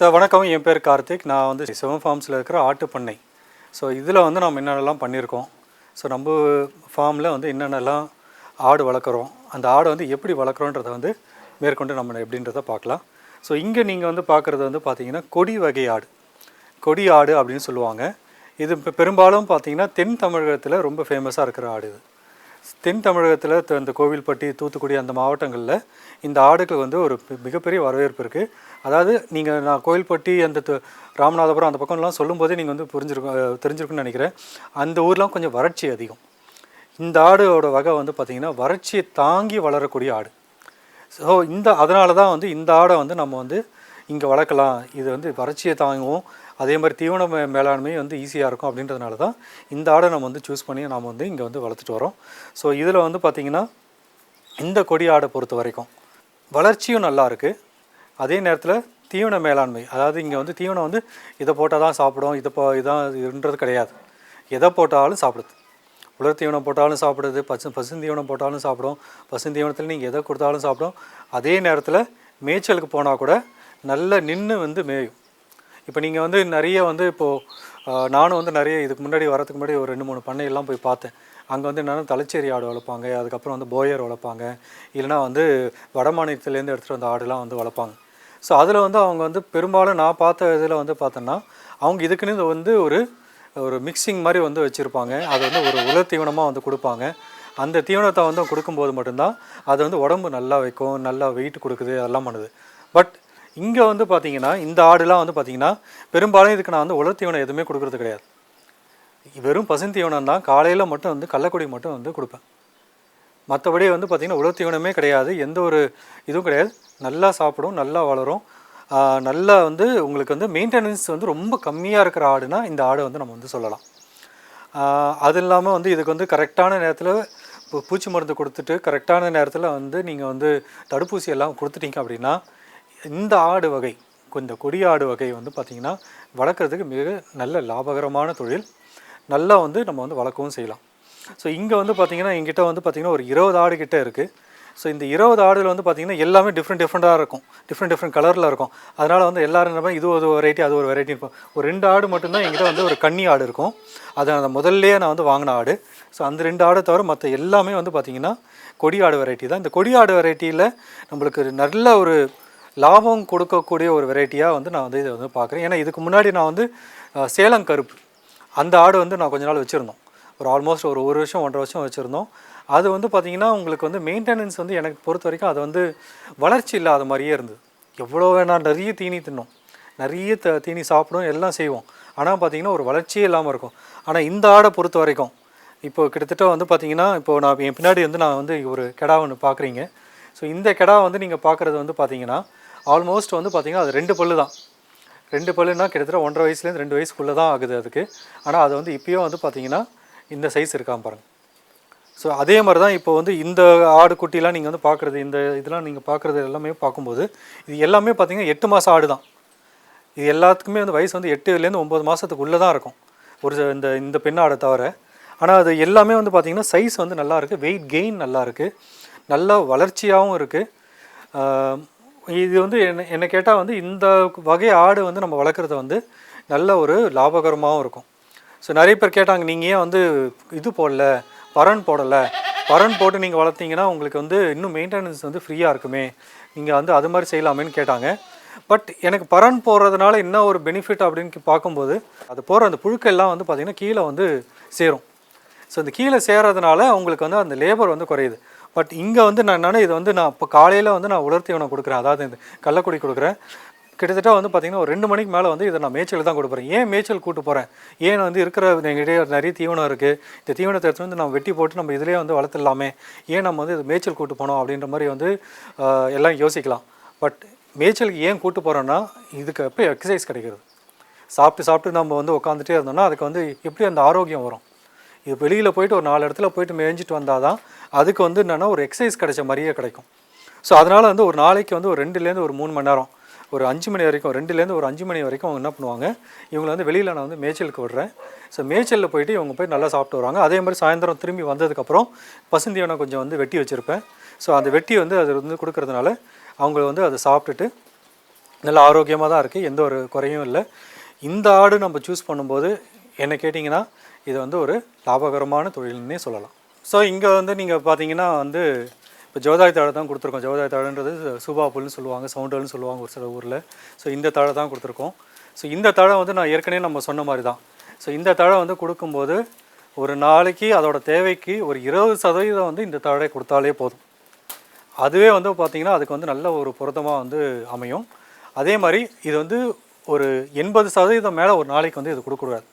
Sir வணக்கம். என் பேர் கார்த்திக். நான் வந்து சிவம் ஃபார்ம்ஸில் இருக்கிற ஆட்டு பண்ணை ஸோ இதில் வந்து நம்ம என்னென்னலாம் பண்ணியிருக்கோம்? ஸோ நம்ம ஃபார்மில் வந்து என்னென்னலாம் ஆடு வளர்க்குறோம்? அந்த ஆடை வந்து எப்படி வளர்க்குறோன்றதை வந்து மேற்கொண்டு நம்ம எப்படின்றத பார்க்கலாம். ஸோ இங்கே நீங்கள் வந்து பார்க்குறது வந்து பார்த்திங்கன்னா கொடி வகை ஆடு. கொடி ஆடு அப்படின்னு சொல்லுவாங்க. இது இப்போ பெரும்பாலும் பார்த்தீங்கன்னா தென் தமிழகத்தில் ரொம்ப ஃபேமஸாக இருக்கிற ஆடு இது. தென் தமிழகத்தில் த- இந்த கோவில்பட்டி தூத்துக்குடி அந்த மாவட்டங்களில் இந்த ஆடுகள் வந்து ஒரு மிகப்பெரிய வரவேற்பு இருக்குது அதாவது நீங்கள் நான் கோவில்பட்டி அந்த ராமநாதபுரம் அந்த பக்கம்லாம் சொல்லும்போதே நீங்கள் வந்து புரிஞ்சிருக்கும் தெரிஞ்சிருக்குன்னு நினைக்கிறேன். அந்த ஊர்லாம் கொஞ்சம் வறட்சி அதிகம். இந்த ஆடோட வகை வந்து பார்த்திங்கன்னா வறட்சியை தாங்கி வளரக்கூடிய ஆடு. ஸோ இந்த அதனால தான் வந்து இந்த ஆடை வந்து நம்ம வந்து இங்கே வளர்க்கலாம். இது வந்து வறட்சியை தாங்கும் அதே மாதிரி தீவன மேலாண்மை வந்து ஈஸியாக இருக்கும் அப்படின்றதுனால தான் இந்த ஆடை நம்ம வந்து சூஸ் பண்ணி நாம் வந்து இங்கே வந்து வளர்த்துட்டு வரோம். ஸோ இதில் வந்து பார்த்திங்கன்னா இந்த கொடி ஆடை பொறுத்த வரைக்கும் வளர்ச்சியும் நல்லா இருக்குது அதே நேரத்தில் தீவன மேலாண்மை அதாவது இங்கே வந்து தீவனம் வந்து இதை போட்டால் தான் சாப்பிடும் இதை போ இதான் இதுன்றது கிடையாது. எதை போட்டாலும் சாப்பிடுது. உலர் தீவனம் போட்டாலும் சாப்பிடுது பசு பசுந்தீவனம் போட்டாலும் சாப்பிடும் பசுந்தீவனத்தில் நீங்கள் எதை கொடுத்தாலும் சாப்பிடும். அதே நேரத்தில் மேய்ச்சலுக்கு போனால் கூட நல்ல நின்று வந்து மேயும். இப்போ நீங்கள் வந்து நிறைய வந்து இப்போது நானும் வந்து நிறைய இதுக்கு முன்னாடி வரதுக்கு முன்னாடி ஒரு ரெண்டு மூணு பண்ணையெல்லாம் போய் பார்த்தேன். அங்கே வந்து என்னென்னா தலைச்சேரி ஆடு வளர்ப்பாங்க அதுக்கப்புறம் வந்து போயர் வளர்ப்பாங்க இல்லைனா வந்து வட மாநிலத்துலேருந்து எடுத்துகிட்டு வந்த ஆடுலாம் வந்து வளர்ப்பாங்க. ஸோ அதில் வந்து அவங்க வந்து பெரும்பாலும் நான் பார்த்த இதில் வந்து பார்த்தோன்னா அவங்க இதுக்குன்னு வந்து ஒரு ஒரு மிக்சிங் மாதிரி வந்து வச்சுருப்பாங்க. அது வந்து ஒரு உலர் தீவனமாக வந்து கொடுப்பாங்க. அந்த தீவனத்தை வந்து கொடுக்கும்போது மட்டும்தான் அது வந்து உடம்பு நல்லா வைக்கும் நல்லா வெயிட் கொடுக்குது அதெல்லாம் பண்ணுது. பட் இங்கே வந்து பார்த்திங்கன்னா இந்த ஆடுலாம் வந்து பார்த்திங்கன்னா பெரும்பாலும் இதுக்கு நான் வந்து உலர் தீவனம் எதுவுமே கொடுக்குறது கிடையாது. வெறும் பசுந்தீவனம் தான் காலையில் மட்டும் வந்து கள்ளக்குடி மட்டும் வந்து கொடுப்பேன். மற்றபடி வந்து பார்த்திங்கன்னா உலர் தீவனமே கிடையாது. எந்த ஒரு இதுவும் கிடையாது. நல்லா சாப்பிடும் நல்லா வளரும். நல்லா வந்து உங்களுக்கு வந்து மெயின்டெனன்ஸ் வந்து ரொம்ப கம்மியாக இருக்கிற ஆடுனா இந்த ஆடை வந்து நம்ம வந்து சொல்லலாம். அது இல்லாமல் வந்து இதுக்கு வந்து கரெக்டான நேரத்தில் பூச்சி மருந்து கொடுத்துட்டு கரெக்டான நேரத்தில் வந்து நீங்கள் வந்து தடுப்பூசி எல்லாம் கொடுத்துட்டீங்க அப்படின்னா இந்த ஆடு வகை இந்த கொடி ஆடு வகை வந்து பார்த்திங்கன்னா வளர்க்குறதுக்கு மிக நல்ல லாபகரமான தொழில். நல்லா வந்து நம்ம வந்து வளர்க்கவும் செய்யலாம். ஸோ இங்கே வந்து பார்த்திங்கன்னா எங்கிட்ட வந்து பார்த்திங்கன்னா ஒரு இருபது ஆடு கிட்டே இருக்குது ஸோ இந்த இருபது ஆடுகள் வந்து பார்த்திங்கன்னா எல்லாமே டிஃப்ரெண்ட் டிஃப்ரெண்ட்டாக இருக்கும். டிஃப்ரெண்ட் டிஃப்ரெண்ட் கலரில் இருக்கும். அதனால் வந்து எல்லோரும் என்ன இது ஒரு வெரைட்டி அது ஒரு வெரைட்டி இருக்கும். ஒரு ரெண்டு ஆடு மட்டும்தான் எங்கிட்ட வந்து ஒரு கன்னி ஆடு இருக்கும். அது அந்த முதல்லையே நான் வந்து வாங்கின ஆடு. ஸோ அந்த ரெண்டு ஆடை தவிர மற்ற எல்லாமே வந்து பார்த்திங்கன்னா கொடி ஆடு வெரைட்டி தான். இந்த கொடி ஆடு வெரைட்டியில் நம்மளுக்கு நல்ல ஒரு லாபம் கொடுக்கக்கூடிய ஒரு வெரைட்டியாக வந்து நான் வந்து இதை வந்து பார்க்குறேன். ஏன்னா இதுக்கு முன்னாடி நான் வந்து சேலம் கருப்பு அந்த ஆடு வந்து நான் கொஞ்ச நாள் வச்சுருந்தோம். ஒரு ஆல்மோஸ்ட் ஒரு ஒரு வருஷம் ஒன்றரை வருஷம் வச்சுருந்தோம். அது வந்து பார்த்திங்கன்னா உங்களுக்கு வந்து மெயின்டெனன்ஸ் வந்து எனக்கு பொறுத்த வரைக்கும் அது வந்து வளர்ச்சி இல்லாத மாதிரியே இருந்தது. எவ்வளோ வேணால் நிறைய தீனி தின்னோம். நிறைய த தீனி சாப்பிடும் எல்லாம் செய்வோம். ஆனால் பார்த்திங்கன்னா ஒரு வளர்ச்சியே இல்லாமல் இருக்கும். ஆனால் இந்த ஆடை பொறுத்த வரைக்கும் இப்போ கிட்டத்தட்ட வந்து பார்த்திங்கன்னா இப்போ நான் என் பின்னாடி வந்து நான் வந்து ஒரு கெடா ஒன்று பார்க்குறீங்க ஸோ இந்த கெடா வந்து நீங்கள் பார்க்குறது வந்து பார்த்திங்கன்னா ஆல்மோஸ்ட் வந்து பார்த்தீங்கன்னா அது ரெண்டு பல்லு தான். ரெண்டு பல்லுனா கிட்டத்தட்ட ஒன்றரை வயசுலேருந்து ரெண்டு வயசுக்குள்ளே தான் ஆகுது அதுக்கு. ஆனால் அது வந்து இப்போயும் வந்து பார்த்திங்கன்னா இந்த சைஸ் இருக்காம பாருங்கள் ஸோ அதே மாதிரி தான் இப்போ வந்து இந்த ஆடு குட்டிலாம் நீங்கள் வந்து பார்க்குறது இந்த இதெல்லாம் நீங்கள் பார்க்குறது எல்லாமே பார்க்கும்போது இது எல்லாமே பார்த்திங்கன்னா எட்டு மாதம் ஆடு தான். இது எல்லாத்துக்குமே வந்து வயசு வந்து எட்டுலேருந்து ஒம்பது மாதத்துக்குள்ளே தான் இருக்கும். ஒரு இந்த இந்த பெண் ஆடை தவிர. ஆனால் அது எல்லாமே வந்து பார்த்திங்கன்னா சைஸ் வந்து நல்லா இருக்குது வெயிட் கெயின் நல்லா இருக்குது நல்லா வளர்ச்சியாகவும் இருக்குது இது வந்து என்ன என்னை கேட்டால் வந்து இந்த வகை ஆடு வந்து நம்ம வளர்க்குறது வந்து நல்ல ஒரு லாபகரமாகவும் இருக்கும். ஸோ நிறைய பேர் கேட்டாங்க நீங்கள் ஏன் வந்து இது போடல? பரன் போடலை? பரன் போட்டு நீங்கள் வளர்த்தீங்கன்னா உங்களுக்கு வந்து இன்னும் மெயின்டெனன்ஸ் வந்து ஃப்ரீயாக இருக்குமே. நீங்கள் வந்து அது மாதிரி செய்யலாமேன்னு கேட்டாங்க. பட் எனக்கு பரன் போடுறதுனால என்ன ஒரு பெனிஃபிட் அப்படின்னு பார்க்கும்போது அது போகிற அந்த புழுக்கெல்லாம் வந்து பார்த்திங்கன்னா கீழே வந்து சேரும். ஸோ இந்த கீழே சேர்றதுனால உங்களுக்கு வந்து அந்த லேபர் வந்து குறையுது. பட் இங்கே வந்து நான் என்னென்னா இது வந்து நான் இப்போ காலையில் வந்து நான் உலர் தீவனம் கொடுக்குறேன். அதாவது இந்த கள்ளக்குடி கொடுக்குறேன். கிட்டத்தட்ட வந்து பார்த்திங்கன்னா ஒரு ரெண்டு மணிக்கு மேலே வந்து இதை நான் மேய்ச்சல் தான் கொடுப்பேன் ஏன் மேய்ச்சல் கூட்டு போகிறேன் ஏன் வந்து இருக்கிற எங்கிட்டே நிறைய தீவனம் இருக்குது இந்த தீவனத்தை எடுத்து வந்து நம்ம வெட்டி போட்டு நம்ம இதிலே வந்து வளர்த்துடலாமே. ஏன் நம்ம வந்து இது மேய்ச்சல் கூட்டு போனோம் அப்படின்ற மாதிரி வந்து எல்லாம் யோசிக்கலாம். பட் மேய்ச்சலுக்கு ஏன் கூட்டு போகிறோன்னா இதுக்கு எப்போ எக்ஸசைஸ் கிடைக்கிறது? சாப்பிட்டு சாப்பிட்டு நம்ம வந்து உட்காந்துட்டே இருந்தோம்னா அதுக்கு வந்து எப்படி அந்த ஆரோக்கியம் வரும்? இது வெளியில் போயிட்டு ஒரு நாலு இடத்துல போயிட்டு மேய்ஞ்சிட்டு வந்தால் தான் அதுக்கு வந்து என்னென்னா ஒரு எக்ஸசைஸ் கிடைச்ச மாதிரியே கிடைக்கும். ஸோ அதனால் வந்து ஒரு நாளைக்கு வந்து ஒரு ரெண்டுலேருந்து ஒரு மூணு மணி நேரம் ஒரு அஞ்சு மணி வரைக்கும் ரெண்டுலேருந்து ஒரு அஞ்சு மணி வரைக்கும் அவங்க என்ன பண்ணுவாங்க இவங்களை வந்து வெளியில் நான் வந்து மேய்ச்சலுக்கு விடுறேன். ஸோ மேய்ச்சலில் போயிட்டு இவங்க போய் நல்லா சாப்பிட்டு வருவாங்க. அதே மாதிரி சாயந்தரம் திரும்பி வந்ததுக்கப்புறம் பசுந்தீவனம் கொஞ்சம் வந்து வெட்டி வச்சுருப்பேன். ஸோ அந்த வெட்டி வந்து அது வந்து கொடுக்கறதுனால அவங்க வந்து அதை சாப்பிட்டுட்டு நல்லா ஆரோக்கியமாக தான் இருக்குது எந்த ஒரு குறையும் இல்லை. இந்த ஆடு நம்ம சூஸ் பண்ணும்போது என்ன கேட்டிங்கன்னா இது வந்து ஒரு லாபகரமான தொழில்னே சொல்லலாம். ஸோ இங்கே வந்து நீங்கள் பார்த்தீங்கன்னா வந்து இப்போ ஜோதாய் தாழை தான் கொடுத்துருக்கோம். ஜோதாய் தாழைன்றது சூபாப்புல்னு சொல்லுவாங்க சவுண்டல்னு சொல்லுவாங்க ஒரு சில ஊரில். ஸோ இந்த தாழை தான் கொடுத்துருக்கோம். ஸோ இந்த தழை வந்து நான் ஏற்கனவே நம்ம சொன்ன மாதிரி தான். ஸோ இந்த தழை வந்து கொடுக்கும்போது ஒரு நாளைக்கு அதோட தேவைக்கு ஒரு இருபது சதவீதம் வந்து இந்த தழை கொடுத்தாலே போதும். அதுவே வந்து பார்த்திங்கன்னா அதுக்கு வந்து நல்ல ஒரு புரதமாக வந்து அமையும். அதே மாதிரி இது வந்து ஒரு எண்பது சதவீதம் மேலே ஒரு நாளைக்கு வந்து இது கொடுக்கக்கூடாது.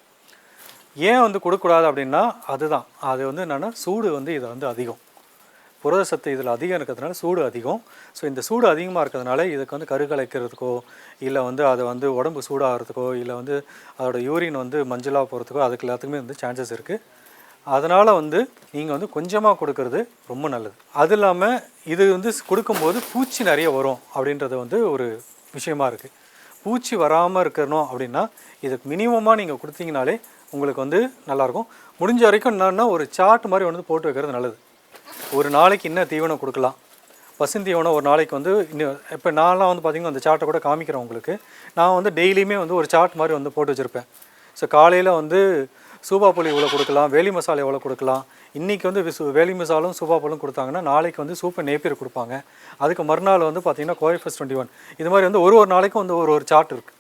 ஏன் வந்து கொடுக்கக்கூடாது அப்படின்னா அதுதான். அது வந்து என்னென்னா சூடு வந்து இதை வந்து அதிகம். புரத சத்து இதில் அதிகம் இருக்கிறதுனால சூடு அதிகம். ஸோ இந்த சூடு அதிகமாக இருக்கிறதுனால இதுக்கு வந்து கருகலைக்கிறதுக்கோ இல்லை வந்து அதை வந்து உடம்பு சூடாகிறதுக்கோ இல்லை வந்து அதோட யூரின் வந்து மஞ்சளாக போகிறதுக்கோ அதுக்கு எல்லாத்துக்குமே வந்து சான்சஸ் இருக்குது அதனால் வந்து நீங்கள் வந்து கொஞ்சமாக கொடுக்கறது ரொம்ப நல்லது. அது இல்லாமல் இது வந்து கொடுக்கும்போது பூச்சி நிறைய வரும் அப்படின்றது வந்து ஒரு விஷயமா இருக்குது பூச்சி வராமல் இருக்கணும் அப்படின்னா இதுக்கு மினிமமாக நீங்கள் கொடுத்தீங்கனாலே உங்களுக்கு வந்து நல்லாயிருக்கும். முடிஞ்ச வரைக்கும் என்னன்னா ஒரு சார்ட் மாதிரி வந்து போட்டு வைக்கிறது நல்லது. ஒரு நாளைக்கு என்ன தீவனம் கொடுக்கலாம்? பசுந்தீவனம் ஒரு நாளைக்கு வந்து இன்னும் இப்போ நான்லாம் வந்து பார்த்திங்கன்னா அந்த சார்ட்டை கூட காமிக்கிறேன் உங்களுக்கு. நான் வந்து டெய்லியுமே வந்து ஒரு சார்ட் மாதிரி வந்து போட்டு வச்சுருப்பேன். ஸோ காலையில் வந்து சூபா புளி இவ்வளோ கொடுக்கலாம் வேலி மசாலா எவ்வளோ கொடுக்கலாம். இன்றைக்கி வந்து விசு வேலி மசாலும் சூபா புலும் கொடுத்தாங்கன்னா நாளைக்கு வந்து சூப்பர் நேப்பியர் கொடுப்பாங்க. அதுக்கு மறுநாள் வந்து பார்த்திங்கன்னா கோயஃபஸ் டுவெண்ட்டி ஒன் இது மாதிரி வந்து ஒரு ஒரு நாளைக்கும் வந்து ஒரு ஒரு சார்ட் இருக்குது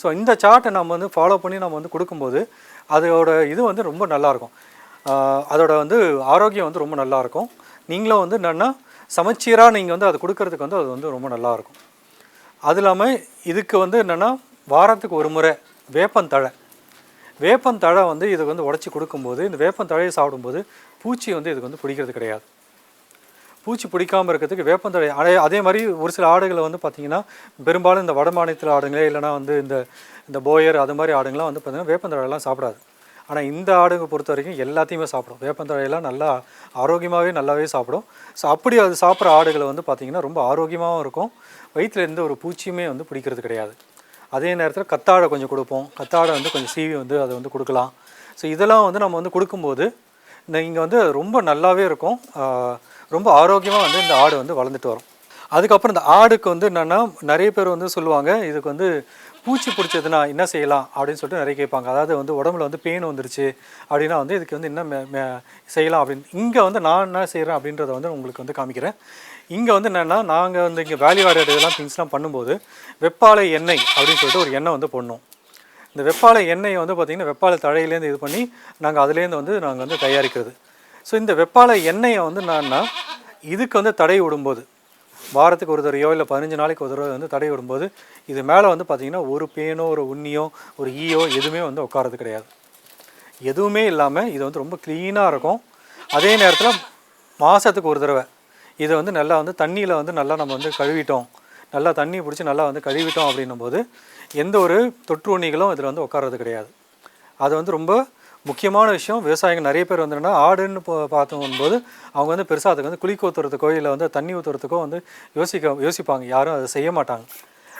ஸோ இந்த சார்ட்டை நம்ம வந்து ஃபாலோ பண்ணி நம்ம வந்து கொடுக்கும்போது அதோட இது வந்து ரொம்ப நல்லாயிருக்கும். அதோட வந்து ஆரோக்கியம் வந்து ரொம்ப நல்லாயிருக்கும். நீங்களும் வந்து என்னென்னா சமச்சீராக நீங்கள் வந்து அது கொடுக்கறதுக்கு வந்து அது வந்து ரொம்ப நல்லாயிருக்கும். அது இல்லாமல் இதுக்கு வந்து என்னென்னா வாரத்துக்கு ஒரு முறை வேப்பந்தழை வேப்பந்தழை வந்து இதுக்கு வந்து உடச்சி கொடுக்கும்போது இந்த வேப்பந்தழையை சாப்பிடும்போது பூச்சி வந்து இதுக்கு வந்து பிடிக்கிறது கிடையாது. பூச்சி பிடிக்காமல் இருக்கிறதுக்கு வேப்பந்தழை அதே அதே மாதிரி ஒரு சில ஆடுகளை வந்து பார்த்திங்கன்னா பெரும்பாலும் இந்த வட மாநிலத்தில் ஆடுங்களே இல்லைனா வந்து இந்த இந்த போயர் அது மாதிரி ஆடுங்கள்லாம் வந்து பார்த்திங்கன்னா வேப்பந்தழையெல்லாம் சாப்பிடாது. ஆனால் இந்த ஆடுங்க பொறுத்த வரைக்கும் எல்லாத்தையுமே சாப்பிடும். வேப்பந்தழையெல்லாம் நல்லா ஆரோக்கியமாகவே நல்லாவே சாப்பிடும். ஸோ அப்படி அது சாப்பிட்ற ஆடுகளை வந்து பார்த்திங்கன்னா ரொம்ப ஆரோக்கியமாகவும் இருக்கும். வயிற்றில் எந்த ஒரு பூச்சியுமே வந்து பிடிக்கிறது கிடையாது. அதே நேரத்தில் கத்தாழை கொஞ்சம் கொடுப்போம். கத்தாழை வந்து கொஞ்சம் சீவி வந்து அதை வந்து கொடுக்கலாம். ஸோ இதெல்லாம் வந்து நம்ம வந்து கொடுக்கும்போது இங்கே வந்து ரொம்ப நல்லாவே இருக்கும். ரொம்ப ஆரோக்கியமாக வந்து இந்த ஆடு வந்து வளர்ந்துட்டு வரும். அதுக்கப்புறம் இந்த ஆடுக்கு வந்து என்னென்னா நிறைய பேர் வந்து சொல்லுவாங்க இதுக்கு வந்து பூச்சி பிடிச்சதுன்னா என்ன செய்யலாம்? அப்படின்னு சொல்லிட்டு நிறைய கேட்பாங்க. அதாவது வந்து உடம்புல வந்து பெயின் வந்துருச்சு அப்படின்னா வந்து இதுக்கு வந்து என்ன மே- மே- செய்யலாம் அப்படின்னு. இங்கே வந்து நான் என்ன செய்கிறேன் அப்படின்றத வந்து உங்களுக்கு வந்து காமிக்கிறேன். இங்கே வந்து என்னென்னா நாங்கள் வந்து இங்கே வேல்யூ ஆடட் இதெல்லாம் திங்ஸ்லாம் பண்ணும்போது வெப்பாலை எண்ணெய் அப்படின்னு சொல்லிட்டு ஒரு எண்ணெய் வந்து போடணும். இந்த வெப்பாலை எண்ணெயை வந்து பார்த்திங்கன்னா வெப்பாலை தழையிலேருந்து இது பண்ணி நாங்கள் அதுலேருந்து வந்து நாங்கள் வந்து தயாரிக்கிறது. ஸோ இந்த வெப்பாலை எண்ணெயை வந்து என்னன்னா இதுக்கு வந்து தடை விடும்போது வாரத்துக்கு ஒரு தடவையோ இல்லை பதினஞ்சு நாளைக்கு ஒரு தடவை வந்து தடை விடும்போது இது மேலே வந்து பார்த்திங்கன்னா ஒரு பேனோ ஒரு உண்ணியோ ஒரு ஈயோ எதுவுமே வந்து உட்காரது கிடையாது. எதுவுமே இல்லாமல் இது வந்து ரொம்ப க்ளீனாக இருக்கும். அதே நேரத்தில் மாதத்துக்கு ஒரு தடவை இதை வந்து நல்லா வந்து தண்ணியில் வந்து நல்லா நம்ம வந்து கழுவிட்டோம். நல்லா தண்ணி பிடிச்சி நல்லா வந்து கழுவிட்டோம் அப்படின்னும் போது எந்த ஒரு தொற்று உண்ணிகளும் இதில் வந்து உட்கார்றது கிடையாது. அது வந்து ரொம்ப முக்கியமான விஷயம் விவசாயிகள் நிறைய பேர் வந்து ஆடுன்னு பா- பார்த்தோம்போது அவங்க வந்து பெருசாக அதுக்கு வந்து குளிக்க ஊற்றுறதுக்கோ இல்லை வந்து தண்ணி ஊற்றுறதுக்கோ வந்து யோசிக்க யோசிப்பாங்க. யாரும் அதை செய்ய மாட்டாங்க.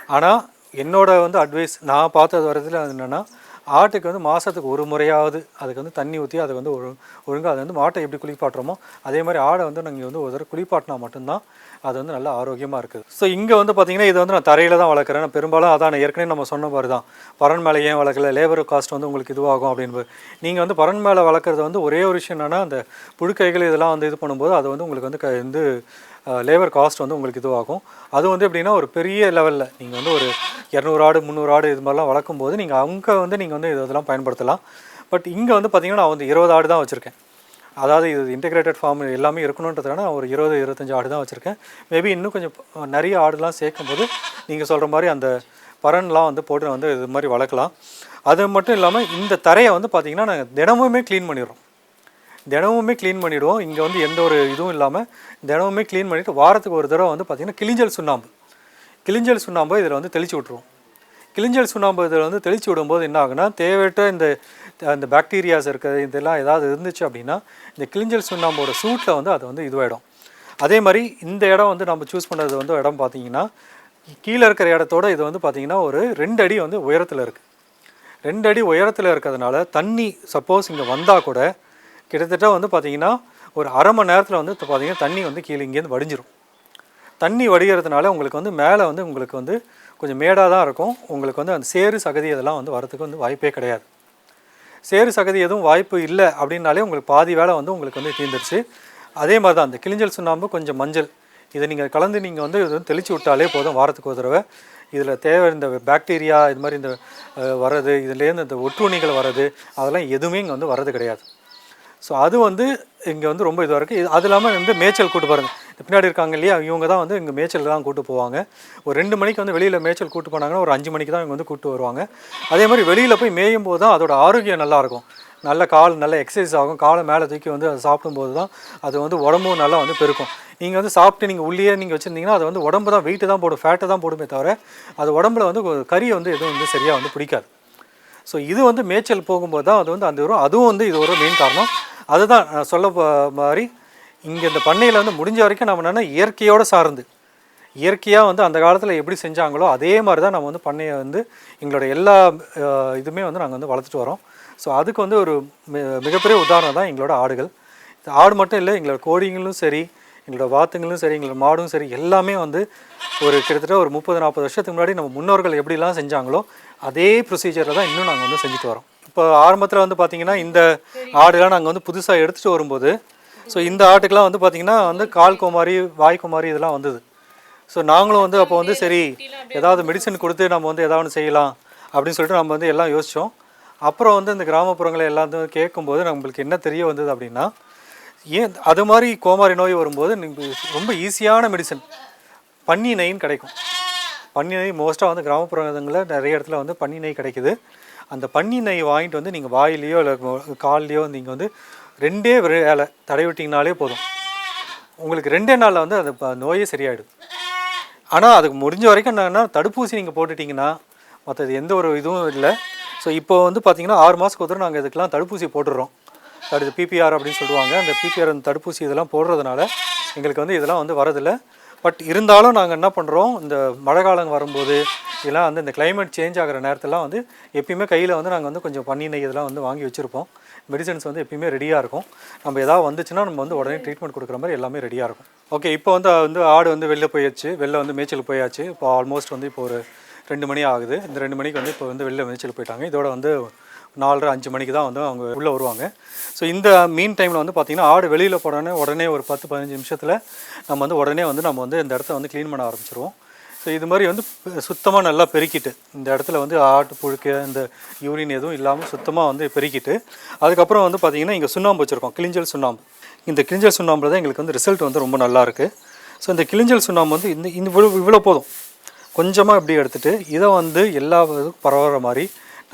ஆனால் என்னோட வந்து அட்வைஸ் நான் பார்த்தது வரதுல என்னென்னா ஆட்டுக்கு வந்து மாதத்துக்கு ஒரு முறையாவது அதுக்கு வந்து தண்ணி ஊற்றி அதை வந்து ஒரு ஒழுங்காக அதை வந்து மாட்டை எப்படி குளிப்பாட்டுறோமோ அதே மாதிரி ஆடை வந்து நாங்கள் வந்து ஒரு தடவை குளிப்பாட்டினா மட்டும்தான் அது வந்து நல்லா ஆரோக்கியமாக இருக்குது ஸோ இங்கே வந்து பார்த்திங்கன்னா இது வந்து நான் தரையில் தான் வளர்க்குறேன். நான் பெரும்பாலும் அதான் ஏற்கனவே நம்ம சொன்ன மாதிரி தான். பரன் மேலே ஏன் வளர்க்கல? லேபர் காஸ்ட் வந்து உங்களுக்கு இதுவாகும் அப்படின்னு. நீங்கள் வந்து பரன் மேலே வளர்க்குறது வந்து ஒரே ஒரு விஷயம் என்னென்னா அந்த புழுக்கைகள் இதெல்லாம் வந்து இது பண்ணும்போது அது வந்து உங்களுக்கு வந்து க வந்து லேபர் காஸ்ட் வந்து உங்களுக்கு இதுவாகும். அது வந்து எப்படின்னா ஒரு பெரிய லெவலில் நீங்கள் வந்து ஒரு இரநூறு ஆடு முந்நூறு ஆடு இது மாதிரிலாம் வளர்க்கும் போது நீங்கள் அங்கே வந்து நீங்கள் வந்து இதெல்லாம் பயன்படுத்தலாம். பட் இங்கே வந்து பார்த்தீங்கன்னா நான் வந்து இருபது ஆடு தான் வச்சுருக்கேன். அதாவது இது இன்டெகிரேட்டட் ஃபார்ம் எல்லாமே இருக்கணுன்றதுனால நான் ஒரு இருபது இருபத்தஞ்சு ஆடு தான் வச்சுருக்கேன். மேபி இன்னும் கொஞ்சம் நிறைய ஆடுலாம் சேர்க்கும் போது நீங்கள் சொல்கிற மாதிரி அந்த பரன்லாம் வந்து போட்டு வந்து இது மாதிரி வளர்க்கலாம். அது மட்டும் இல்லாமல் இந்த தரையை வந்து பார்த்திங்கன்னா நாங்கள் தினமுமே க்ளீன் பண்ணிடுறோம். தினமுமே க்ளீன் பண்ணிவிடுவோம் இங்கே வந்து எந்த ஒரு இதுவும் இல்லாமல் தினமுமே க்ளீன் பண்ணிவிட்டு வாரத்துக்கு ஒரு தடவை வந்து பார்த்திங்கன்னா கிளிஞ்சல் சுண்ணாம்பு. கிளிஞ்சல் சுண்ணாம்பு இதில் வந்து தெளித்து விட்ருவோம் கிளிஞ்சல் சுண்ணாம்பு இதில் வந்து தெளித்து விடும்போது என்ன ஆகுனா தேவையற்ற இந்த அந்த பாக்டீரியாஸ் இருக்கிறது இதெல்லாம் ஏதாவது இருந்துச்சு அப்படின்னா இந்த கிளிஞ்சல் சுண்ணாம்போட சூட்டில் வந்து அது வந்து இதுவாகிடும் அதே மாதிரி இந்த இடம் வந்து நம்ம சூஸ் பண்ணுறது வந்து இடம் பார்த்தீங்கன்னா கீழே இருக்கிற இடத்தோட இது வந்து பார்த்தீங்கன்னா ஒரு ரெண்டு அடி வந்து உயரத்தில் இருக்குது ரெண்டு அடி உயரத்தில் இருக்கிறதுனால தண்ணி சப்போஸ் இங்கே வந்தால் கூட கிட்டத்தட்ட வந்து பார்த்தீங்கன்னா ஒரு அரை மணி நேரத்தில் வந்து பார்த்திங்கன்னா தண்ணி வந்து கீழே இங்கேருந்து வடிஞ்சிரும். தண்ணி வடிகிறதுனால உங்களுக்கு வந்து மேலே வந்து உங்களுக்கு வந்து கொஞ்சம் மேடாக தான் இருக்கும். உங்களுக்கு வந்து அந்த சேறு சகதி இதெல்லாம் வந்து வரதுக்கு வந்து வாய்ப்பே கிடையாது. சேறு சகதி எதுவும் வாய்ப்பு இல்லை அப்படின்னாலே உங்களுக்கு பாதி வேலை வந்து உங்களுக்கு வந்து தீர்ந்துருச்சு. அதே மாதிரி தான் அந்த கிளிஞ்சல் சுண்ணாம்பு கொஞ்சம் மஞ்சள். இதை நீங்கள் கலந்து நீங்கள் வந்து இது வந்து தெளித்து விட்டாலே போதும் வாரத்துக்கு ஒரு தடவை. இதில் தேவை இந்த பாக்டீரியா இது மாதிரி இந்த வர்றது இதுலேருந்து இந்த ஒட்டுணிகள் வர்றது அதெல்லாம் எதுவுமே இங்கே வந்து வர்றது கிடையாது. ஸோ அது வந்து இங்கே வந்து ரொம்ப இதுவாக இருக்குது அது இல்லாமல் வந்து மேய்ச்சல் கூட்டு பாருங்க இந்த பின்னாடி இருக்காங்க இல்லையா? இவங்க தான் வந்து இங்கே மேய்ச்சல் தான் கூட்டு போவாங்க. ஒரு ரெண்டு மணிக்கு வந்து வெளியில் மேய்ச்சல் கூட்டு போனாங்கன்னா ஒரு அஞ்சு மணிக்கு தான் இவங்க வந்து கூட்டு வருவாங்க. அதே மாதிரி வெளியில் போய் மேயும் போது தான் அதோட ஆரோக்கியம் நல்லா இருக்கும். நல்ல கால் நல்ல எக்ஸசைஸ் ஆகும். காலை மேலே தூக்கி வந்து அதை சாப்பிடும்போது தான் அது வந்து உடம்பும் நல்லா வந்து பெருக்கும். நீங்கள் வந்து சாப்பிட்டு நீங்கள் உள்ளே நீங்கள் வச்சுருந்தீங்கன்னா அது வந்து உடம்பு தான் வெயிட்டு தான் போடும். ஃபேட்டை தான் போடுமே தவிர அது உடம்புல வந்து கறியை வந்து எதுவும் வந்து சரியாக வந்து பிடிக்காது. ஸோ இது வந்து மேய்ச்சல் போகும்போது தான் அது வந்து அந்த வரும் அதுவும் வந்து இது ஒரு மெயின் காரணம். அதுதான் நான் சொல்ல மாதிரி இங்கே இந்த பண்ணையில் வந்து முடிஞ்ச வரைக்கும் நம்ம என்னென்னா இயற்கையோடு சார்ந்து. இயற்கையாக வந்து அந்த காலத்தில் எப்படி செஞ்சாங்களோ அதே மாதிரி தான் நம்ம வந்து பண்ணையை வந்து எங்களோட எல்லா இதுவுமே வந்து நாங்கள் வந்து வளர்த்துட்டு வரோம். ஸோ அதுக்கு வந்து ஒரு மிகப்பெரிய உதாரணம் தான் எங்களோட ஆடுகள். ஆடு மட்டும் இல்லை எங்களோட கோழிங்களும் சரி எங்களோட வாத்துங்களும் சரி எங்களோட மாடும் சரி எல்லாமே வந்து ஒரு கிட்டத்தட்ட ஒரு முப்பது நாற்பது வருஷத்துக்கு முன்னாடி நம்ம முன்னோர்கள் எப்படிலாம் செஞ்சாங்களோ அதே ப்ரொசீஜரில் தான் இன்னும் நாங்கள் வந்து செஞ்சுட்டு வரோம். இப்போ ஆரம்பத்தில் வந்து பார்த்திங்கன்னா இந்த ஆடுலாம் நாங்கள் வந்து புதுசாக எடுத்துகிட்டு வரும்போது ஸோ இந்த ஆட்டுக்கெலாம் வந்து பார்த்திங்கன்னா வந்து கால் குமாரி வாய் குமாரி இதெல்லாம் வந்தது. ஸோ நாங்களும் வந்து அப்போ வந்து சரி ஏதாவது மெடிசன் கொடுத்து நம்ம வந்து ஏதாவது ஒன்று செய்யலாம் அப்படின்னு சொல்லிட்டு நம்ம வந்து எல்லாம் யோசித்தோம் அப்புறம் வந்து இந்த கிராமப்புறங்களை வந்து கேட்கும்போது நம்மளுக்கு என்ன தெரிய வந்தது அப்படின்னா ஏன் அது மாதிரி கோமாரி நோய் வரும்போது ரொம்ப ஈஸியான மெடிசன் பன்னி நெய்ன்னு கிடைக்கும். பன்னி நெய் மோஸ்ட்டாக வந்து கிராமப்புறங்களில் நிறைய இடத்துல வந்து பன்னி நெய் கிடைக்குது. அந்த பன்னி நெய் வாங்கிட்டு வந்து நீங்கள் வாயிலையோ இல்லை கால்லையோ நீங்கள் வந்து ரெண்டே வேலை தடை விட்டிங்கனாலே போதும். உங்களுக்கு ரெண்டே நாளில் வந்து அது ப- நோயே சரியாயிடும். ஆனால் அதுக்கு முடிஞ்ச வரைக்கும் என்னென்னா தடுப்பூசி நீங்கள் போட்டுட்டிங்கன்னா மற்றது எந்த ஒரு இதுவும் இல்லை. ஸோ இப்போ வந்து பார்த்திங்கன்னா ஆறு மாதத்துக்கு ஒரு நாங்கள் இதுக்கெலாம் தடுப்பூசி போட்டுடுறோம். அடுத்து பிபிஆர் அப்படின்னு சொல்லுவாங்க. அந்த பிபிஆர் அந்த தடுப்பூசி இதெல்லாம் போடுறதுனால எங்களுக்கு வந்து இதெல்லாம் வந்து வரதில்லை. பட் இருந்தாலும் நாங்கள் என்ன பண்ணுறோம் இந்த மழை காலம் வரும்போது இதெல்லாம் வந்து இந்த கிளைமேட் சேஞ்ச் ஆகிற நேரத்தெல்லாம் வந்து எப்பயுமே கையில் வந்து நாங்கள் வந்து கொஞ்சம் பண்ணி நெய் இதெல்லாம் வந்து வாங்கி வச்சுருப்போம். மெடிசன்ஸ் வந்து எப்பயுமே ரெடியாக இருக்கும். நம்ம ஏதாவது வந்துச்சுன்னா நம்ம வந்து உடனே ட்ரீட்மெண்ட் கொடுக்குற மாதிரி எல்லாமே ரெடியாக இருக்கும். ஓகே இப்போ வந்து வந்து ஆடு வந்து வெளில போயாச்சு வெளில வந்து மேய்ச்சல் போயாச்சு. இப்போ ஆல்மோஸ்ட் வந்து இப்போ ஒரு ரெண்டு மணி ஆகுது. இந்த ரெண்டு மணிக்கு வந்து இப்போ வந்து வெளில மேய்ச்சல் போயிட்டாங்க. இதோட வந்து நாலரை அஞ்சு மணிக்கு தான் வந்து அவங்க உள்ளே வருவாங்க. ஸோ இந்த மீன் டைமில் வந்து பார்த்திங்கன்னா ஆடு வெளியில் போனோடனே உடனே ஒரு பத்து பதினஞ்சு நிமிஷத்தில் நம்ம வந்து உடனே வந்து நம்ம வந்து இந்த இடத்த வந்து க்ளீன் பண்ண ஆரம்பிச்சிருவோம். ஸோ இது மாதிரி வந்து சுத்தமாக நல்லா பெருக்கிட்டு இந்த இடத்துல வந்து ஆட்டு புழுக்க இந்த யூரின் எதுவும் இல்லாமல் சுத்தமாக வந்து பெருக்கிட்டு அதுக்கப்புறம் வந்து பார்த்திங்கன்னா இங்கே சுண்ணாம்பு வச்சுருக்கோம் கிளிஞ்சல் சுண்ணாம்பு. இந்த கிளிஞ்சல் சுண்ணாம்பில் தான் எங்களுக்கு வந்து ரிசல்ட் வந்து ரொம்ப நல்லாயிருக்கு ஸோ இந்த கிளிஞ்சல் சுண்ணாம்பு வந்து இந்த இவ்வளோ இவ்வளோ போதும். கொஞ்சமாக இப்படி எடுத்துகிட்டு இதை வந்து எல்லா இதுக்கும் பரவுற மாதிரி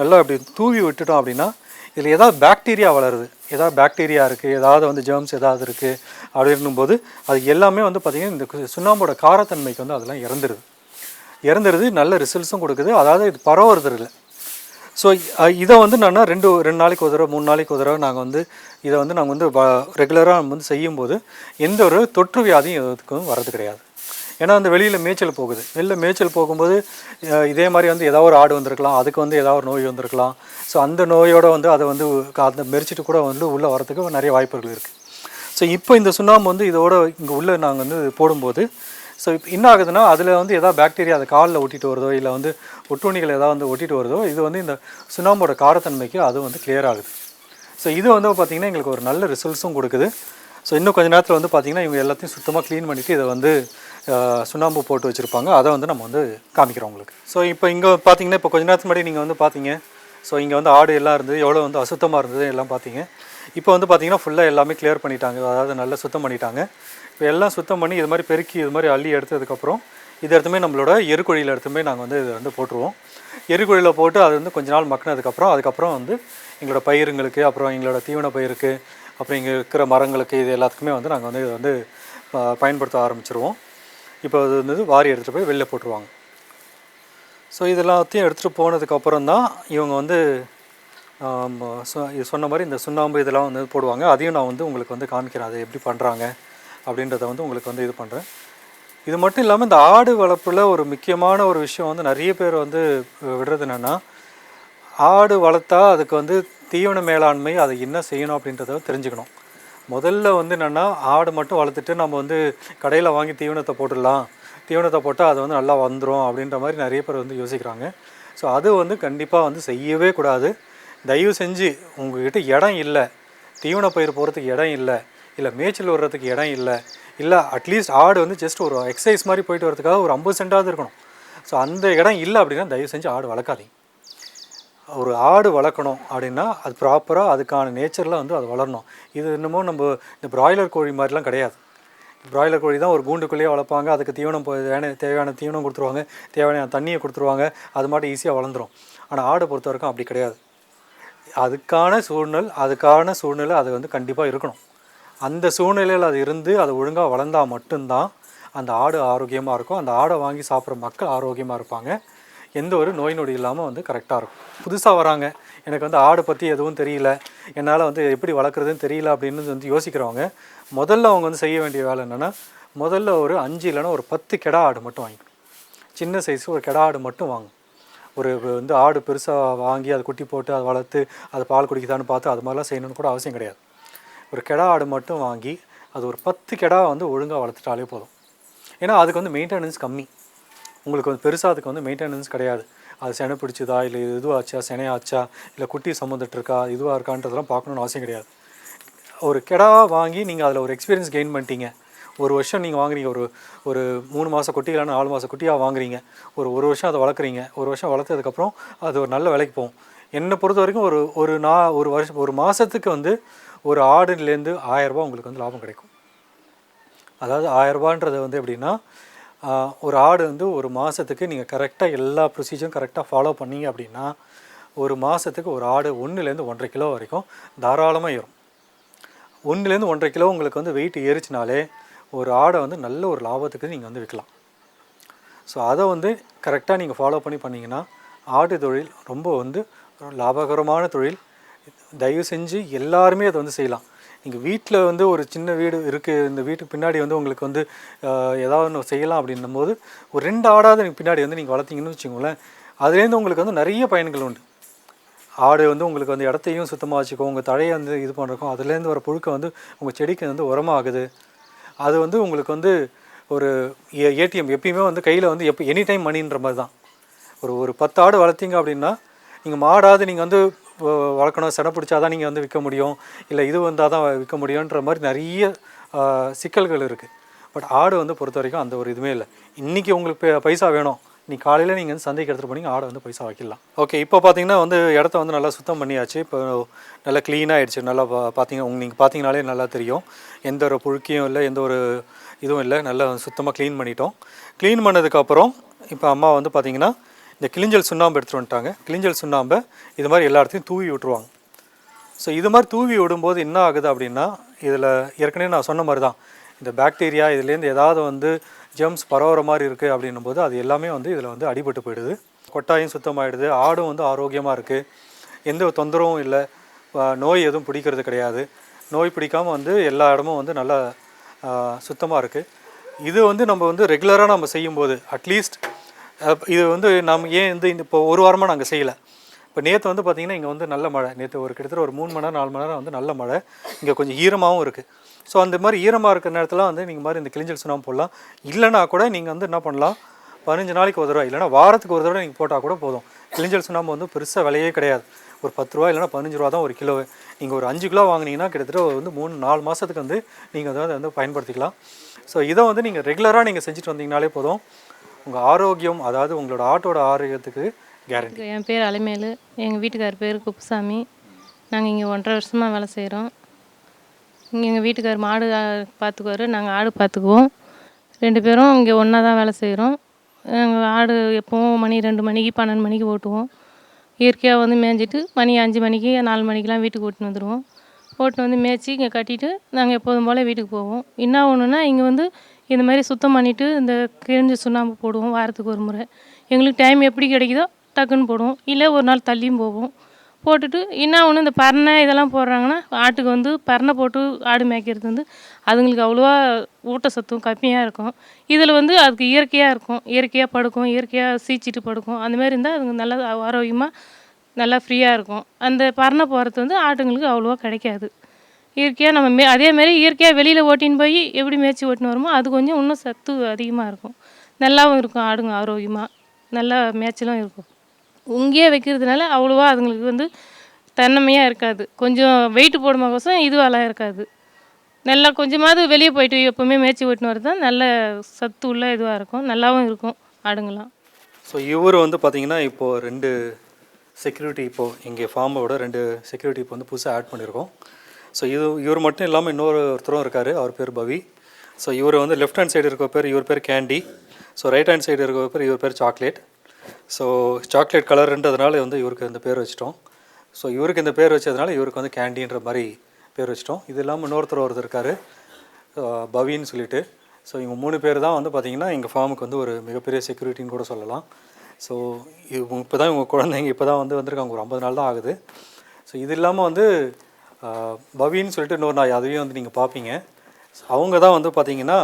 நல்லா அப்படி தூவி விட்டுட்டோம் அப்படின்னா இதில் ஏதாவது பாக்டீரியா வளருது. ஏதாவது பாக்டீரியா இருக்குது ஏதாவது வந்து ஜெர்ம்ஸ் ஏதாவது இருக்குது அப்படின்னும்போது அது எல்லாமே வந்து பார்த்திங்கன்னா இந்த சுண்ணாம்போட காரத்தன்மைக்கு வந்து அதெல்லாம் இறந்துருது. இறந்துருது நல்ல ரிசல்ட்ஸும் கொடுக்குது. அதாவது இது பரவுறது இல்லை. ஸோ இதை வந்து நான் ரெண்டு ரெண்டு நாளைக்கு ஒரு தடவை மூணு நாளைக்கு ஒரு தடவை நாங்கள் வந்து இதை வந்து நாங்கள் வந்து ரெகுலராக வந்து செய்யும்போது எந்த ஒரு தொற்று வியாதியும் இதுக்கும் வர்றது கிடையாது. ஏன்னா அந்த வெளியில் மேய்ச்சல் போகுது. வெளில மேய்ச்சல் போகும்போது இதே மாதிரி வந்து ஏதாவது ஒரு ஆடு வந்திருக்கலாம். அதுக்கு வந்து ஏதாவது ஒரு நோய் வந்திருக்கலாம். ஸோ அந்த நோயோட வந்து அதை வந்து அந்த மெரிச்சிட்டு கூட வந்து உள்ளே வரதுக்கு நிறைய வாய்ப்புகள் இருக்குது ஸோ இப்போ இந்த சுண்ணாம்பு வந்து இதோட இங்கே உள்ளே நாங்கள் வந்து போடும்போது ஸோ இப்போ என்ன ஆகுதுன்னா அதில் வந்து எதாவது பாக்டீரியா அதை காலில் ஒட்டிட்டு வருதோ இல்லை வந்து ஒட்டுணிகள் ஏதாவது வந்து ஒட்டிட்டு வருதோ இது வந்து இந்த சுண்ணாம்போட காரத்தன்மைக்கு அது வந்து கிளியர் ஆகுது. ஸோ இது வந்து பார்த்திங்கன்னா எங்களுக்கு ஒரு நல்ல ரிசல்ட்ஸும் கொடுக்குது. ஸோ இன்னும் கொஞ்ச நேரத்தில் வந்து பார்த்திங்கன்னா இவங்க எல்லாத்தையும் சுத்தமாக க்ளீன் பண்ணிவிட்டு இதை வந்து சுண்ணாம்பு போட்டு வச்சுருப்பாங்க. அதை வந்து நம்ம வந்து காமிக்கிறோம் உங்களுக்கு. ஸோ இப்போ இங்கே பார்த்தீங்கன்னா இப்போ கொஞ்ச நேரத்துக்கு முன்னாடி நீங்கள் வந்து பார்த்தீங்க ஸோ இங்கே வந்து ஆடு எல்லாம் இருந்தது. எவ்வளோ வந்து அசுத்தமாக இருந்தது எல்லாம் பார்த்தீங்க இப்போ வந்து பார்த்திங்கன்னா ஃபுல்லாக எல்லாமே கிளியர் பண்ணிட்டாங்க. அதாவது நல்லா சுத்தம் பண்ணிட்டாங்க. இப்போ எல்லாம் சுத்தம் பண்ணி இது மாதிரி பெருக்கி இது மாதிரி அள்ளி எடுத்ததுக்கப்புறம் இது எடுத்துமே நம்மளோட எருக்குழியில் எடுத்துமே நாங்கள் வந்து இதை வந்து போட்டுருவோம். எருக்குழியில் போட்டு அது வந்து கொஞ்ச நாள் மக்கினதுக்கப்புறம் அதுக்கப்புறம் வந்து எங்களோட பயிருங்களுக்கு அப்புறம் எங்களோட தீவன பயிருக்கு அப்புறம் இங்கே இருக்கிற மரங்களுக்கு இது எல்லாத்துக்குமே வந்து நாங்கள் வந்து இதை வந்து ப- பயன்படுத்த ஆரம்பிச்சிருவோம். இப்போ அது வந்து வாரி எடுத்துகிட்டு போய் வெளில போட்டுருவாங்க. ஸோ இதெல்லாத்தையும் எடுத்துகிட்டு போனதுக்கப்புறம் தான் இவங்க வந்து இது சொன்ன மாதிரி இந்த சுண்ணாம்பு இதெல்லாம் வந்து போடுவாங்க. அதையும் நான் வந்து உங்களுக்கு வந்து காமிக்கிறேன். அதை எப்படி பண்ணுறாங்க அப்படின்றத வந்து உங்களுக்கு வந்து இது பண்ணுறேன் இது மட்டும் இல்லாமல் இந்த ஆடு வளர்ப்பில் ஒரு முக்கியமான ஒரு விஷயம் வந்து நிறைய பேர் வந்து விடுறது என்னென்னா ஆடு வளர்த்தா அதுக்கு வந்து தீவன மேலாண்மை அதை என்ன செய்யணும் அப்படின்றத தெரிஞ்சுக்கணும். முதல்ல வந்து என்னென்னா ஆடு மட்டும் வளர்த்துட்டு நம்ம வந்து கடையில் வாங்கி தீவனத்தை போட்டுடலாம். தீவனத்தை போட்டால் அது வந்து நல்லா வந்துடும் அப்படின்ற மாதிரி நிறைய பேர் வந்து யோசிக்கிறாங்க. ஸோ அது வந்து கண்டிப்பாக வந்து செய்யவே கூடாது. தயவு செஞ்சு உங்ககிட்ட இடம் இல்லை. தீவன பயிர் போகிறதுக்கு இடம் இல்லை. இல்லை மேய்ச்சல் விடுறதுக்கு இடம் இல்லை. இல்லை அட்லீஸ்ட் ஆடு வந்து ஜஸ்ட் ஒரு எக்ஸசைஸ் மாதிரி போயிட்டு வரதுக்காக ஒரு ஐம்பது சென்டாவது இருக்கணும். ஸோ அந்த இடம் இல்லை அப்படின்னா தயவு செஞ்சு ஆடு வளர்க்காதீங்க. ஒரு ஆடு வளர்க்கணும் அப்படின்னா அது ப்ராப்பராக அதுக்கான நேச்சரில் வந்து அது வளரணும். இது இன்னமும் நம்ம இந்த பிராய்லர் கோழி மாதிரிலாம் கிடையாது. பிராய்லர் கோழி தான் ஒரு கூண்டுக்குள்ளேயே வளர்ப்பாங்க. அதுக்கு தீவனம் தேவையான தேவையான தீவனம் கொடுத்துருவாங்க. தேவையான தண்ணியை கொடுத்துருவாங்க. அது மட்டும் ஈஸியாக வளர்ந்துரும். ஆனால் ஆடை பொறுத்த வரைக்கும் அப்படி கிடையாது. அதுக்கான சூழ்நிலை அதுக்கான சூழ்நிலை அது வந்து கண்டிப்பாக இருக்கணும். அந்த சூழ்நிலையில் அது இருந்து அது ஒழுங்காக வளர்ந்தால் மட்டும்தான் அந்த ஆடு ஆரோக்கியமாக இருக்கும். அந்த ஆடை வாங்கி சாப்பிட்ற மக்கள் ஆரோக்கியமாக இருப்பாங்க. எந்த ஒரு நோய் நொடி இல்லாமல் வந்து கரெக்டாக இருக்கும். புதுசாக வராங்க. எனக்கு வந்து ஆடு பற்றி எதுவும் தெரியல. என்னால் வந்து எப்படி வளர்க்குறதுன்னு தெரியல அப்படின்னு வந்து யோசிக்கிறவங்க முதல்ல அவங்க வந்து செய்ய வேண்டிய வேலை என்னென்னா முதல்ல ஒரு அஞ்சு இல்லைன்னா ஒரு பத்து கெடா ஆடு மட்டும் வாங்கிக்கணும். சின்ன சைஸ் ஒரு கெடா ஆடு மட்டும் வாங்கும். ஒரு வந்து ஆடு பெருசாக வாங்கி அதை குட்டி போட்டு அதை வளர்த்து அது பால் குடிக்குதான்னு பார்த்து அது மாதிரிலாம் செய்யணும்னு கூட அவசியம் கிடையாது. ஒரு கெடா ஆடு மட்டும் வாங்கி அது ஒரு பத்து கெடா வந்து ஒழுங்காக வளர்த்துட்டாலே போதும். ஏன்னா அதுக்கு வந்து மெயின்டெனன்ஸ் கம்மி. உங்களுக்கு வந்து பெருசாக அதுக்கு வந்து மெயின்டெனன்ஸ் கிடையாது. அது செனை பிடிச்சதா இல்லை இதுவாச்சா செனையாச்சா இல்லை குட்டி சம்மந்துட்டுருக்கா இதுவாக இருக்கான்றதெல்லாம் பார்க்கணுன்னு அவசியம் கிடையாது. ஒரு கெடா வாங்கி நீங்கள் அதில் ஒரு எக்ஸ்பீரியன்ஸ் கெயின் பண்ணிட்டீங்க. ஒரு வருஷம் நீங்கள் வாங்குறீங்க ஒரு ஒரு மூணு மாத குட்டி இல்லைன்னா நாலு மாத குட்டியாக வாங்குறீங்க. ஒரு ஒரு வருஷம் அதை வளர்க்குறீங்க. ஒரு வருஷம் வளர்த்ததுக்கப்புறம் அது ஒரு நல்ல விலைக்கு போகும். என்னை பொறுத்த வரைக்கும் ஒரு ஒரு நா ஒரு வருஷம் ஒரு மாதத்துக்கு வந்து ஒரு ஆடுலேருந்து ஆயரரூபா உங்களுக்கு வந்து லாபம் கிடைக்கும். அதாவது ஆயரரூபான்றது வந்து எப்படின்னா ஒரு ஆடு வந்து ஒரு மாதத்துக்கு நீங்கள் கரெக்டாக எல்லா ப்ரொசீஜரும் கரெக்டாக ஃபாலோ பண்ணீங்க அப்படின்னா ஒரு மாதத்துக்கு ஒரு ஆடு ஒன்றுலேருந்து ஒன்றரை கிலோ வரைக்கும் தாராளமாக ஏறும். ஒன்றுலேருந்து ஒன்றரை கிலோ உங்களுக்கு வந்து வெயிட் ஏறிச்சினாலே ஒரு ஆடை வந்து நல்ல ஒரு லாபத்துக்கு நீங்கள் வந்து விற்கலாம். ஸோ அதை வந்து கரெக்டாக நீங்கள் ஃபாலோ பண்ணி பண்ணீங்கன்னா ஆடு தொழில் ரொம்ப வந்து ஒரு லாபகரமான தொழில். தயவு செஞ்சு எல்லாருமே அதை வந்து செய்யலாம். நீங்கள் வீட்டில் வந்து ஒரு சின்ன வீடு இருக்குது இந்த வீட்டுக்கு பின்னாடி வந்து உங்களுக்கு வந்து ஏதாவது ஒன்று செய்யலாம் அப்படின்னும் போது ஒரு ரெண்டு ஆடாவது நீங்கள் பின்னாடி வந்து நீங்கள் வளர்த்தீங்கன்னு வச்சுக்கோங்களேன். அதுலேருந்து உங்களுக்கு வந்து நிறைய பயன்கள் உண்டு. ஆடு வந்து உங்களுக்கு வந்து இடத்தையும் சுத்தமாக வச்சுக்கும். உங்கள் தழையை வந்து இது பண்ணுறக்கும் அதுலேருந்து வர புழுக்க வந்து உங்கள் செடிக்கு வந்து உரமாகுது. அது வந்து உங்களுக்கு வந்து ஒரு ஏடிஎம் எப்பயுமே வந்து கையில் வந்து எப்போ எனி டைம் மணின்ற மாதிரி தான். ஒரு ஒரு பத்து ஆடு வளர்த்திங்க அப்படின்னா நீங்கள் மாடாவது நீங்கள் வந்து வளர்க்கணும் செனை பிடிச்சாதான் நீங்கள் வந்து விற்க முடியும் இல்லை இது வந்தால் தான் விற்க முடியுன்ற மாதிரி நிறைய சிக்கல்கள் இருக்குது பட் ஆடு வந்து பொறுத்த வரைக்கும் அந்த ஒரு இதுவுமே இல்லை. இன்றைக்கி உங்களுக்கு பைசா வேணும். நீ காலையில் நீங்கள் வந்து சந்தைக்கு எடுத்துகிட்டு போனீங்க ஆடை வந்து பைசா வைக்கலாம் ஓகே இப்போ பார்த்தீங்கன்னா வந்து இடத்த வந்து நல்லா சுத்தம் பண்ணியாச்சு. இப்போ நல்லா க்ளீனாக ஆயிடுச்சு. நல்லா பா பார்த்தீங்க உங்க நீங்கள் பார்த்தீங்கனாலே நல்லா தெரியும். எந்த ஒரு புழுக்கியும் இல்லை எந்த ஒரு இதுவும் இல்லை. நல்லா சுத்தமாக க்ளீன் பண்ணிட்டோம். க்ளீன் பண்ணதுக்கப்புறம் இப்போ அம்மா வந்து பார்த்தீங்கன்னா இந்த கிளிஞ்சல் சுண்ணாம்பு எடுத்துகிட்டு வந்துட்டாங்க. கிளிஞ்சல் சுண்ணாம்பை இது மாதிரி எல்லா இடத்தையும் தூவி விட்டுருவாங்க. ஸோ இது மாதிரி தூவி விடும்போது என்ன ஆகுது அப்படின்னா இதில் ஏற்கனவே நான் சொன்ன மாதிரி தான். இந்த பாக்டீரியா இதுலேருந்து ஏதாவது வந்து ஜெம்ஸ் பரவுற மாதிரி இருக்குது அப்படின்னும் போது அது எல்லாமே வந்து இதில் வந்து அடிபட்டு போயிடுது. கொட்டாயும் சுத்தமாயிடுது. ஆடும் வந்து ஆரோக்கியமாக இருக்குது எந்த தொந்தரவும் இல்லை. நோய் எதுவும் பிடிக்கிறது கிடையாது. நோய் பிடிக்காமல் வந்து எல்லா இடமும் வந்து நல்லா சுத்தமாக இருக்குது இது வந்து நம்ம வந்து ரெகுலராக நம்ம செய்யும்போது அட்லீஸ்ட் இது வந்து நம்ம ஏன் வந்து இந்த இப்போ ஒரு வாரமாக நாங்கள் செய்யலை. இப்போ நேற்று வந்து பார்த்திங்கன்னா இங்கே வந்து நல்ல மழை. நேற்று ஒரு கிட்டத்தட்ட ஒரு மூணு மணி நேரம் நாலு மணி நேரம் வந்து நல்ல மழை. இங்கே கொஞ்சம் ஈரமாகவும் இருக்குது ஸோ அந்த மாதிரி ஈரமாக இருக்கிற நேரத்தில் வந்து நீங்கள் மாதிரி இந்த கிளிஞ்சல் சுண்ணாம்பு போடலாம். இல்லைனா கூட நீங்கள் வந்து என்ன பண்ணலாம்? பதினஞ்சு நாளைக்கு ஒரு தடவை இல்லைனா வாரத்துக்கு ஒரு தடவை நீங்கள் போட்டால் கூட போதும். கிளிஞ்சல் சுண்ணாம்பு வந்து பெருசாக விலையே கிடையாது. ஒரு பத்து ரூபா இல்லைனா பதினஞ்சு ரூபா தான் ஒரு கிலோ. நீங்கள் ஒரு அஞ்சு கிலோ வாங்குனீங்கன்னா கிட்டத்தட்ட வந்து மூணு நாலு மாதத்துக்கு வந்து நீங்கள் அதை வந்து பயன்படுத்திக்கலாம். ஸோ இதை வந்து நீங்கள் ரெகுலராக நீங்கள் செஞ்சுட்டு வந்தீங்கனாலே போதும். உங்கள் ஆரோக்கியம் அதாவது உங்களோட ஆட்டோட ஆரோக்கியத்துக்கு கேரண்டி என் பேர் அலைமேலு. எங்கள் வீட்டுக்கார் பேர் குப்புசாமி. நாங்கள் இங்கே ஒன்றரை வருஷமாக வேலை செய்கிறோம் இங்கே எங்கள் வீட்டுக்கார் மாடு பார்த்துக்குவார் நாங்கள் ஆடு பார்த்துக்குவோம் ரெண்டு பேரும் இங்கே ஒன்றா தான் வேலை செய்கிறோம் நாங்கள் ஆடு எப்போவும் மணி ரெண்டு மணிக்கு பன்னெண்டு மணிக்கு ஓட்டுவோம். இயற்கையாக வந்து மேய்ஞ்சிட்டு மணி அஞ்சு மணிக்கு நாலு மணிக்கெலாம் வீட்டுக்கு ஓட்டுன்னு வந்துடுவோம் ஓட்டுன்னு வந்து மேய்ச்சி இங்கே கட்டிட்டு நாங்கள் எப்போதும் போல் வீட்டுக்கு போவோம். என்ன ஒன்றுனா இங்கே வந்து இந்த மாதிரி சுத்தம் பண்ணிவிட்டு இந்த கிழிஞ்ச சுண்ணாம்பு போடுவோம் வாரத்துக்கு ஒரு முறை. எங்களுக்கு டைம் எப்படி கிடைக்குதோ டக்குன்னு போடுவோம். இல்லை ஒரு நாள் தள்ளியும் போவோம். போட்டுட்டு என்ன ஒன்று இந்த பரணை இதெல்லாம் போடுறாங்கன்னா ஆட்டுக்கு வந்து பரணை போட்டு ஆடு மேய்க்கிறது வந்து அதுங்களுக்கு அவ்வளோவா ஊட்டச்சத்தும் கம்மியாக இருக்கும். இதில் வந்து அதுக்கு இயற்கையாக இருக்கும். இயற்கையாக படுக்கும் இயற்கையாக சீச்சிட்டு படுக்கும். அந்த மாதிரி இருந்தால் அதுங்க நல்லா ஆரோக்கியமாக நல்லா ஃப்ரீயாக இருக்கும். அந்த பரணை போகிறது வந்து ஆட்டுங்களுக்கு அவ்வளோவா கிடைக்காது. இயற்கையாக நம்ம மே அதேமாரி இயற்கையாக வெளியில் ஓட்டின்னு போய் எப்படி மேய்ச்சி ஓட்டின்னு வருமோ அது கொஞ்சம் இன்னும் சத்து அதிகமாக இருக்கும். நல்லாவும் இருக்கும் ஆடுங்க ஆரோக்கியமாக நல்லா மேய்ச்சலும் இருக்கும். இங்கேயே வைக்கிறதுனால அவ்வளோவா அதுங்களுக்கு வந்து தன்னமையாக இருக்காது. கொஞ்சம் வெயிட் கோசம் இதுவாகலாம் இருக்காது. நல்லா கொஞ்சமாவது வெளியே போயிட்டு எப்போவுமே மேய்ச்சி ஓட்டின்னு வரது தான் நல்ல சத்து உள்ள இதுவாக இருக்கும். நல்லாவும் இருக்கும் ஆடுங்களாம் ஸோ இவர் வந்து பார்த்திங்கன்னா இப்போது ரெண்டு செக்யூரிட்டி இப்போது இங்கே ஃபார்மோட ரெண்டு செக்யூரிட்டி இப்போ வந்து புதுசாக ஆட் பண்ணியிருக்கோம். ஸோ இது இவர் மட்டும் இல்லாமல் இன்னொரு ஒருத்தரும் இருக்கார். அவர் பேர் பவி. ஸோ இவர் வந்து லெஃப்ட் ஹேண்ட் சைடு இருக்க பேர் இவர் பேர் candy so right hand side இருக்க பேர் இவர் பேர் சாக்லேட் ஸோ சாக்லேட் கலருன்றதுனால வந்து இவருக்கு இந்த பேர் வச்சிட்டோம். ஸோ இவருக்கு இந்த பேர் வச்சதுனால இவருக்கு வந்து கேண்டின்ற மாதிரி பேர் வச்சிட்டோம். இது இல்லாமல் இன்னொருத்தர் ஒருத்தர் இருக்கார். பவின்னு சொல்லிட்டு. ஸோ இவங்க மூணு பேர் தான் வந்து பார்த்திங்கன்னா எங்கள் ஃபார்முக்கு வந்து ஒரு மிகப்பெரிய செக்யூரிட்டின்னு கூட சொல்லலாம். ஸோ இவங்க இப்போ தான் இவங்க குழந்தைங்க இப்போ தான் வந்து வந்திருக்காங்க. ஒரு ஐம்பது நாள் தான் ஆகுது. ஸோ இது இல்லாமல் வந்து பவின்னு சொல்லிட்டு இன்னொரு நாய் அதையும் வந்து நீங்கள் பார்ப்பீங்க அவங்க தான் வந்து பார்த்தீங்கன்னா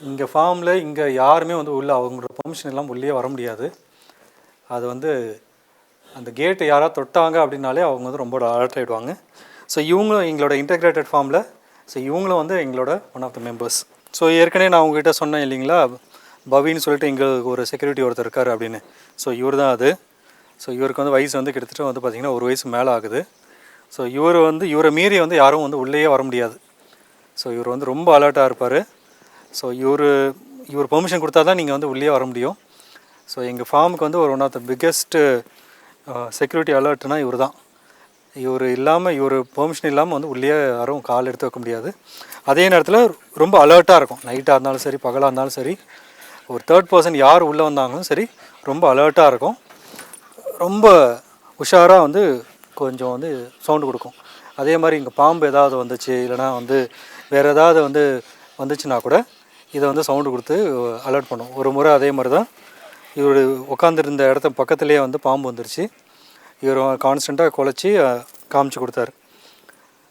இங்கே ஃபார்மில் இங்கே யாருமே வந்து உள்ளே அவங்களோட பெர்மிஷன் எல்லாம் உள்ளே வர முடியாது. அது வந்து அந்த கேட்டு யாராவது தொட்டாங்க அப்படின்னாலே அவங்க வந்து ரொம்ப அலர்ட் ஆகிடுவாங்க ஸோ இவங்களும் எங்களோட இன்டெகிரேட்டட் ஃபார்மில் ஸோ இவங்களும் வந்து எங்களோட one of the members so ஏற்கனவே நான் உங்ககிட்ட சொன்னேன் இல்லைங்களா? பவின்னு சொல்லிட்டு எங்களுக்கு ஒரு செக்யூரிட்டி ஒருத்தர் இருக்கார் அப்படின்னு. ஸோ இவர் தான் அது. ஸோ இவருக்கு வந்து வயசு வந்து கிட்டத்தட்ட வந்து பார்த்திங்கன்னா ஒரு வயசு மேலே ஆகுது. ஸோ இவர் வந்து இவரை மீறி வந்து யாரும் வந்து உள்ளேயே வர முடியாது. ஸோ இவர் வந்து ரொம்ப அலர்ட்டாக இருப்பார். ஸோ இவர் இவர் பெர்மிஷன் கொடுத்தா தான் நீங்கள் வந்து உள்ளே வர முடியும். ஸோ எங்கள் ஃபார்முக்கு வந்து ஒரு one of the biggest security அலர்ட்னா இவர் தான். இவர் இல்லாமல் இவர் பெர்மிஷன் இல்லாமல் வந்து உள்ளே யாரும் கால் எடுத்து வைக்க முடியாது. அதே நேரத்தில் ரொம்ப அலர்ட்டாக இருக்கும். நைட்டாக இருந்தாலும் சரி பகலாக இருந்தாலும் சரி. ஒரு தேர்ட் பர்சன் யார் உள்ளே வந்தாங்களும் சரி ரொம்ப அலர்ட்டாக இருக்கும். ரொம்ப உஷாராக வந்து கொஞ்சம் வந்து சவுண்டு கொடுக்கும். அதே மாதிரி இங்கே பாம்பு ஏதாவது வந்துச்சு இல்லைனா வந்து வேறு ஏதாவது வந்து வந்துச்சுன்னா கூட இதை வந்து சவுண்டு கொடுத்து அலர்ட் பண்ணும். ஒரு முறை அதே மாதிரி தான் இவர் உட்காந்துருந்த இடத்த பக்கத்துலேயே வந்து பாம்பு வந்துருச்சு. இவர் கான்ஸ்டண்ட்டாக குலைச்சி காமிச்சு கொடுத்தாரு.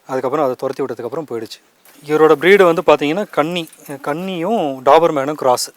அதுக்கப்புறம் அதை துரத்தி விட்டதுக்கப்புறம் போயிடுச்சு. இவரோட ப்ரீடு வந்து பார்த்தீங்கன்னா கன்னி கன்னியும் டாபர்மேனும் கிராஸு